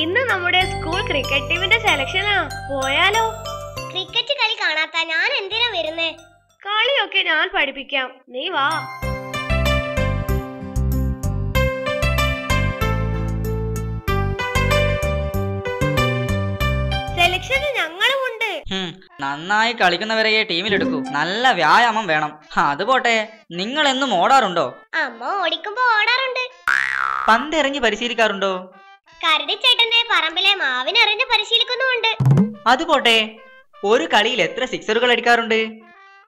Cricket ടീമിന്റെ സെലക്ഷനാ പോയാലോ? Cricket കളി കാണാത്ത ഞാൻ എന്തിനാ വരുന്നേ? കളിയൊക്കെ ഞാൻ പഠിപ്പിക്കാം. നീ വാ. സെലക്ഷന് ഞങ്ങളും ഉണ്ട്. നന്നായി കളിക്കുന്നവരെയെ ടീമിലെടുക്കൂ നല്ല വ്യായാമം വേണം. അത് പോട്ടെ. നിങ്ങൾ എന്നും ഓടാറുണ്ടോ? അമ്മ ഓടിക്കുമ്പോ ഓടാറുണ്ട്. പന്തെറിഞ്ഞ് പരിശീലിക്കാറുണ്ടോ? കരടിച്ചേട്ടന്റെ പറമ്പിലെ മാവിനെറിഞ്ഞ് പരിശീലിക്കുന്നുമുണ്ട്. അത് പോട്ടെ ഒരു കളിയിൽ എത്ര സിക്സറുകൾ അടിക്കാറുണ്ട്?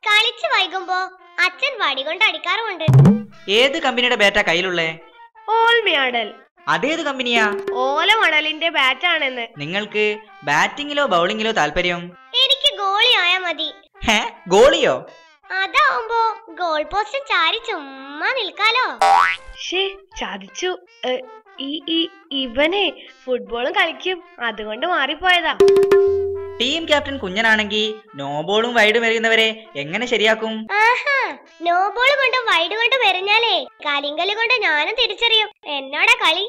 കളിച്ചു വൈകുമ്പോ അച്ഛൻ വടി കൊണ്ട് അടിക്കാറുമുണ്ട്. ഏത് കമ്പനിയുടെ ബാറ്റാ കയ്യിലുള്ളേ? ഓൾമിയാടൽ അതേത് കമ്പനിയാ? ഓല മണലിന്റെ ബാറ്റാണെന്ന്. നിങ്ങൾക്ക് ബാറ്റിംഗിലോ ബൗളിംഗിലോ താല്പര്യം? എനിക്ക് ഗോളി ആയാ മതി. ഹേ ഗോളിയോ? അതാവുമ്പോ ഗോൾ പോസ്റ്റ് ചാരി ചുമ്മാ നിൽക്കാലോ. ഷേ ചതിച്ചു. ഈ ഈ ഇവനെ ഫുട്ബോളും കളിക്കും. അതുകൊണ്ട് മാറിപ്പോയതാ. ടീം ക്യാപ്റ്റൻ കുഞ്ഞനാണെങ്കിൽ നോബോളും വൈഡും എറിയുന്നവരെ എങ്ങനെ ശരിയാക്കും? ആഹാ നോ ബോൾ കൊണ്ടും വൈഡ് കൊണ്ടും എറിഞ്ഞാലേ കളിങ്കൽ കൊണ്ട് ഞാനും തിരിച്ചറിയും. എന്നോടാ കളി?